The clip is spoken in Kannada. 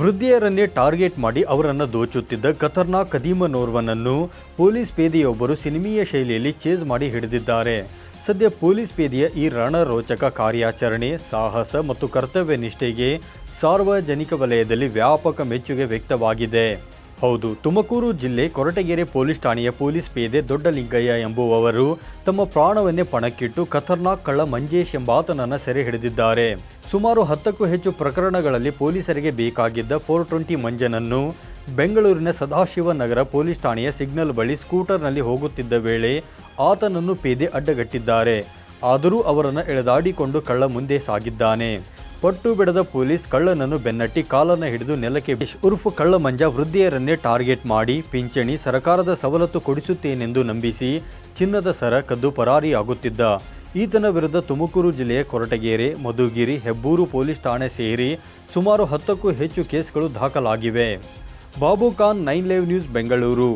ವೃದ್ಧೆಯರನ್ನೇ ಟಾರ್ಗೆಟ್ ಮಾಡಿ ಅವರನ್ನು ದೋಚುತ್ತಿದ್ದ ಖತರ್ನಾಕ್ ಕದೀಮನೋರ್ವನನ್ನು ಪೊಲೀಸ್ ಪೇದೆಯೊಬ್ಬರು ಸಿನಿಮೀಯ ಶೈಲಿಯಲ್ಲಿ ಚೇಸ್ ಮಾಡಿ ಹಿಡಿದಿದ್ದಾರೆ. ಸದ್ಯ ಪೊಲೀಸ್ ಪೇದೆಯ ಈ ರಣರೋಚಕ ಕಾರ್ಯಾಚರಣೆ, ಸಾಹಸ ಮತ್ತು ಕರ್ತವ್ಯ ನಿಷ್ಠೆಗೆ ಸಾರ್ವಜನಿಕ ವಲಯದಲ್ಲಿ ವ್ಯಾಪಕ ಮೆಚ್ಚುಗೆ ವ್ಯಕ್ತವಾಗಿದೆ. ಹೌದು, ತುಮಕೂರು ಜಿಲ್ಲೆ ಕೊರಟಗೆರೆ ಪೊಲೀಸ್ ಠಾಣೆಯ ಪೊಲೀಸ್ ಪೇದೆ ದೊಡ್ಡಲಿಂಗಯ್ಯ ಎಂಬುವವರು ತಮ್ಮ ಪ್ರಾಣವನ್ನೇ ಪಣಕ್ಕಿಟ್ಟು ಖತರ್ನಾಕ್ ಕಳ್ಳ ಮಂಜೇಶ್ ಎಂಬಾತನನ್ನು ಸೆರೆ ಹಿಡಿದಿದ್ದಾರೆ. ಸುಮಾರು ಹತ್ತಕ್ಕೂ ಹೆಚ್ಚು ಪ್ರಕರಣಗಳಲ್ಲಿ ಪೊಲೀಸರಿಗೆ ಬೇಕಾಗಿದ್ದ ಫೋರ್ ಟ್ವೆಂಟಿ ಮಂಜನನ್ನು ಬೆಂಗಳೂರಿನ ಸದಾಶಿವನಗರ ಪೊಲೀಸ್ ಠಾಣೆಯ ಸಿಗ್ನಲ್ ಬಳಿ ಸ್ಕೂಟರ್ನಲ್ಲಿ ಹೋಗುತ್ತಿದ್ದ ವೇಳೆ ಆತನನ್ನು ಪೇದೆ ಅಡ್ಡಗಟ್ಟಿದ್ದಾರೆ. ಆದರೂ ಅವರನ್ನು ಎಳೆದಾಡಿಕೊಂಡು ಕಳ್ಳ ಮುಂದೆ ಸಾಗಿದ್ದಾನೆ. ಪಟ್ಟು ಬಿಡದ ಪೊಲೀಸ್ ಕಳ್ಳನನ್ನು ಬೆನ್ನಟ್ಟಿ ಕಾಲನ್ನು ಹಿಡಿದು ನೆಲಕ್ಕೆ ಉರ್ಫ್ ಕಳ್ಳ ಮಂಜ ವೃದ್ಧಿಯರನ್ನೇ ಟಾರ್ಗೆಟ್ ಮಾಡಿ ಪಿಂಚಣಿ ಸರಕಾರದ ಸವಲತ್ತು ಕೊಡಿಸುತ್ತೇನೆಂದು ನಂಬಿಸಿ ಚಿನ್ನದ ಸರ ಕದ್ದು ಪರಾರಿಯಾಗುತ್ತಿದ್ದ. ಈತನ ವಿರುದ್ಧ ತುಮಕೂರು ಜಿಲ್ಲೆಯ ಕೊರಟಗೆರೆ, ಮಧುಗಿರಿ, ಹೆಬ್ಬೂರು ಪೊಲೀಸ್ ಠಾಣೆ ಸೇರಿ ಸುಮಾರು ಹತ್ತಕ್ಕೂ ಹೆಚ್ಚು ಕೇಸ್ಗಳು ದಾಖಲಾಗಿವೆ. Babu Khan nine live news Bengaluru.